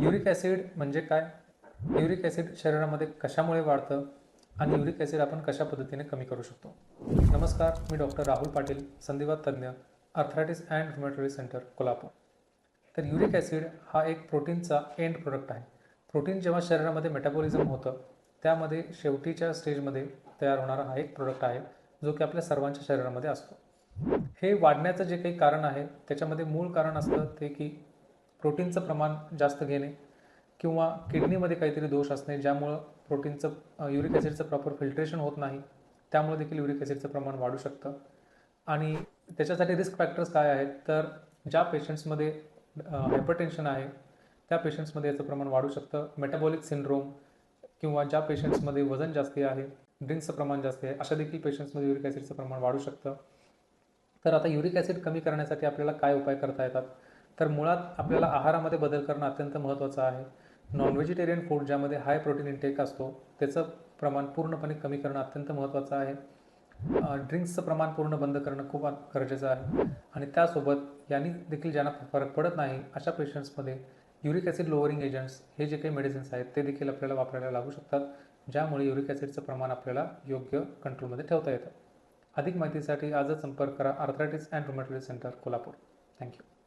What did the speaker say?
Uric acid म्हणजे काय? Uric acid शरीरामध्ये कशामुळे वाढतं? आणि युरिक ॲसिड आपण कशा पद्धतीने कमी करू शकतो? नमस्कार मी डॉक्टर राहुल पाटील संधिवात तज्ज्ञ arthritis and rheumatology centre Kolhapur. तर युरिक ॲसिड हा एक प्रोटीनचा एंड प्रोडक्ट आहे. प्रोटीन जेव्हा शरीरामध्ये मेटाबॉलिझम होतं त्यामध्ये शेवटीच्या स्टेजमध्ये तयार होणारा हा एक प्रोडक्ट आहे जो की आपल्या सर्वांच्या शरीरामध्ये असतो. हे वाढण्याचं जे काही कारण आहे त्याच्यामध्ये मूळ कारण असतं ते की प्रोटीनचं प्रमाण जास्त घेणे किंवा किडनीमध्ये काहीतरी दोष असणे ज्यामुळं प्रोटीनचं युरिक ॲसिडचं प्रॉपर फिल्ट्रेशन होत नाही त्यामुळे देखील युरिक ॲसिडचं प्रमाण वाढू शकतं. आणि त्याच्यासाठी रिस्क फॅक्टर्स काय आहेत? तर ज्या पेशंट्समध्ये हायपरटेन्शन आहे त्या पेशंट्समध्ये याचं प्रमाण वाढू शकतं. मेटाबॉलिक सिंड्रोम किंवा ज्या पेशंट्समध्ये वजन जास्ती आहे ड्रिंक्सचं प्रमाण जास्त आहे अशा देखील पेशंट्समध्ये युरिक ॲसिडचं प्रमाण वाढू शकतं. तर आता युरिक ॲसिड कमी करण्यासाठी आपल्याला काय उपाय करता येतात? तर मुळात आपल्याला आहारामध्ये बदल करणं अत्यंत महत्त्वाचं आहे. नॉन व्हेजिटेरियन फूड ज्यामध्ये हाय प्रोटीन इंटेक असतो त्याचं प्रमाण पूर्णपणे कमी करणं अत्यंत महत्त्वाचं आहे. ड्रिंक्सचं प्रमाण पूर्ण बंद करणं खूप गरजेचं आहे. आणि त्यासोबत यांनी देखील ज्यांना फरक पडत नाही अशा पेशंट्समध्ये युरिक ॲसिड लोअरिंग एजंट्स हे जे काही मेडिसिन्स आहेत ते देखील आपल्याला वापरायला लागू शकतात. ज्यामुळे युरिक ॲसिडचं प्रमाण आपल्याला योग्य कंट्रोलमध्ये ठेवता येतं. अधिक माहितीसाठी आजच संपर्क करा. Arthritis and rheumatology centre Kolhapur. Thank you